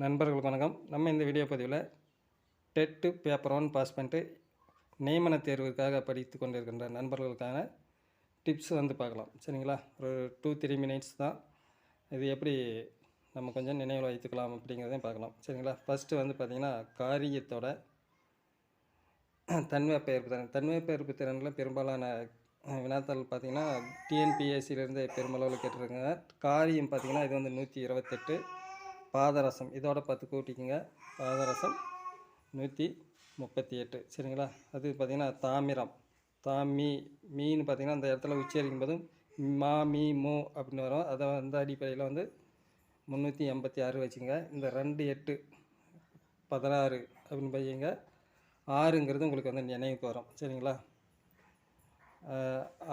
நண்பர்களுக்கு வணக்கம். நம்ம இந்த வீடியோ பதிவில் டெட்டு பேப்பர் ஒன் பாஸ் பண்ணிட்டு நியமன தேர்வுக்காக படித்து கொண்டிருக்கின்ற நண்பர்களுக்கான டிப்ஸ் வந்து பார்க்கலாம். சரிங்களா? ஒரு டூ த்ரீ மினிட்ஸ் தான். இது எப்படி நம்ம கொஞ்சம் நினைவில் வைத்துக்கலாம் அப்படிங்கிறதையும் பார்க்கலாம். சரிங்களா? ஃபஸ்ட்டு வந்து பார்த்திங்கன்னா காரியத்தோட தன்மை பெயர்ப்பு திறன். தன்மை பெயர்ப்பு திறனில் பெரும்பாலான வினாத்தாள் பார்த்தீங்கன்னா டிஎன்பிஎஸ்சிலேருந்து பெருமளவில் கேட்டிருக்காங்க. காரியம் பார்த்தீங்கன்னா இது வந்து நூற்றி இருபத்தெட்டு. பாதரசம். இதோட பத்து கூட்டிக்கோங்க. பாதரசம் நூற்றி முப்பத்தி எட்டு சரிங்களா? அது பார்த்திங்கன்னா தாமிரம். தாமி மீன் பார்த்திங்கன்னா அந்த இடத்துல உச்சரிக்கும் போதும் மா மீ மோ அப்படின்னு வரும். அதை அந்த அடிப்படையில் வந்து முந்நூற்றி எண்பத்தி ஆறு வச்சுங்க. இந்த ரெண்டு எட்டு பதினாறு அப்படின்னு பார்த்தீங்க ஆறுங்கிறது உங்களுக்கு வந்து நினைவுக்கு வரும். சரிங்களா?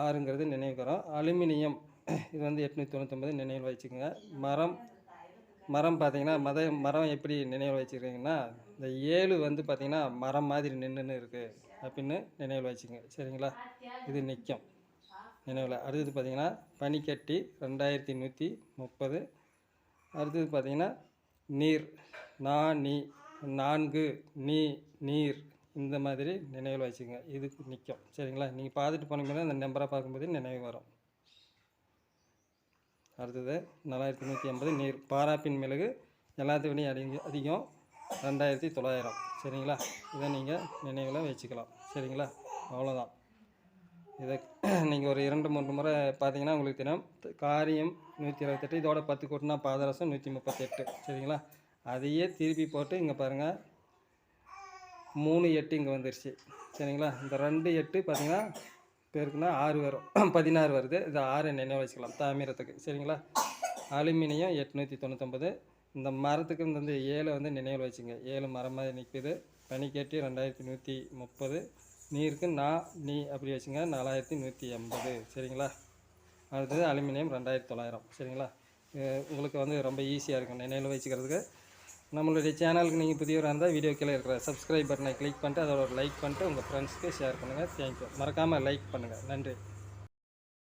ஆறுங்கிறது நினைவுக்கு வரும். அலுமினியம் இது வந்து எட்நூற்றி தொண்ணூத்தொம்பது நினைவில் வச்சுக்கோங்க. மரம் மரம் பார்த்தீங்கன்னா மத மரம் எப்படி நினைவில் வச்சுக்கிறீங்கன்னா இந்த ஏழு வந்து பார்த்திங்கன்னா மரம் மாதிரி நின்றுன்னு இருக்குது அப்படின்னு நினைவில் வச்சுங்க. சரிங்களா? இது நிற்கும் நினைவில். அடுத்தது பார்த்திங்கன்னா பனிக்கட்டி ரெண்டாயிரத்தி நூற்றி முப்பது. அடுத்தது பார்த்திங்கன்னா நீர். நா நீ. நான்கு நீ நீர். இந்த மாதிரி நினைவில் வச்சுங்க. இதுக்கு நிற்கும் சரிங்களா? நீங்கள் பார்த்துட்டு போனீங்கன்னா அந்த நம்பரை பார்க்கும்போது நினைவு வரும். அடுத்தது நாலாயிரத்தி நூற்றி ஐம்பது நீர் பாராப்பின் மிளகு எல்லாத்தையும் அதிகம் அதிகம் ரெண்டாயிரத்தி தொள்ளாயிரம். சரிங்களா? இதை நீங்கள் நினைவில் வச்சுக்கலாம். சரிங்களா? அவ்வளோதான் இதை நீங்கள் ஒரு இரண்டு மூன்று முறை பார்த்தீங்கன்னா உங்களுக்கு தெரியும். காரியம் நூற்றி இருபத்தெட்டு இதோட பத்து கூட்டினா பாதரசம் நூற்றி முப்பத்தெட்டு. சரிங்களா? அதையே திருப்பி போட்டு இங்கே பாருங்கள் மூணு எட்டு இங்கே வந்துருச்சு. சரிங்களா? இந்த ரெண்டு எட்டு பார்த்தீங்கன்னா பேருக்குன்னா ஆறு வரும். பதினாறு வருது. இது ஆறு நினைவு வச்சுக்கலாம். தாமிரத்துக்கு. சரிங்களா? அலுமினியம் எட்நூற்றி தொண்ணூத்தொம்பது இந்த மரத்துக்கு இந்த வந்து ஏழை வந்து நினைவில் வச்சுங்க. ஏழு மரம் மாதிரி நிற்குது பனிக்கட்டி ரெண்டாயிரத்தி நூற்றி முப்பது. நீருக்கு நா நீ அப்படி வச்சுங்க. நாலாயிரத்தி நூற்றி எண்பது. சரிங்களா? அடுத்தது அலுமினியம் ரெண்டாயிரத்தி தொள்ளாயிரம். சரிங்களா? உங்களுக்கு வந்து ரொம்ப ஈஸியாக இருக்கும். நினைவில் வச்சுக்கிறதுக்கு. நம்மளுடைய சேனலுக்கு நீங்கள் புதியவராக இருந்தால் வீடியோ கீழே இருக்கிற சப்ஸ்கிரைப் பட்டனை கிளிக் பண்ணிட்டு அதோட லைக் பண்ணிட்டு உங்கள் ஃப்ரெண்ட்ஸ்க்கு ஷேர் பண்ணுங்கள் தேங்க்யூ மறக்காமல் லைக் பண்ணுங்கள் நன்றி.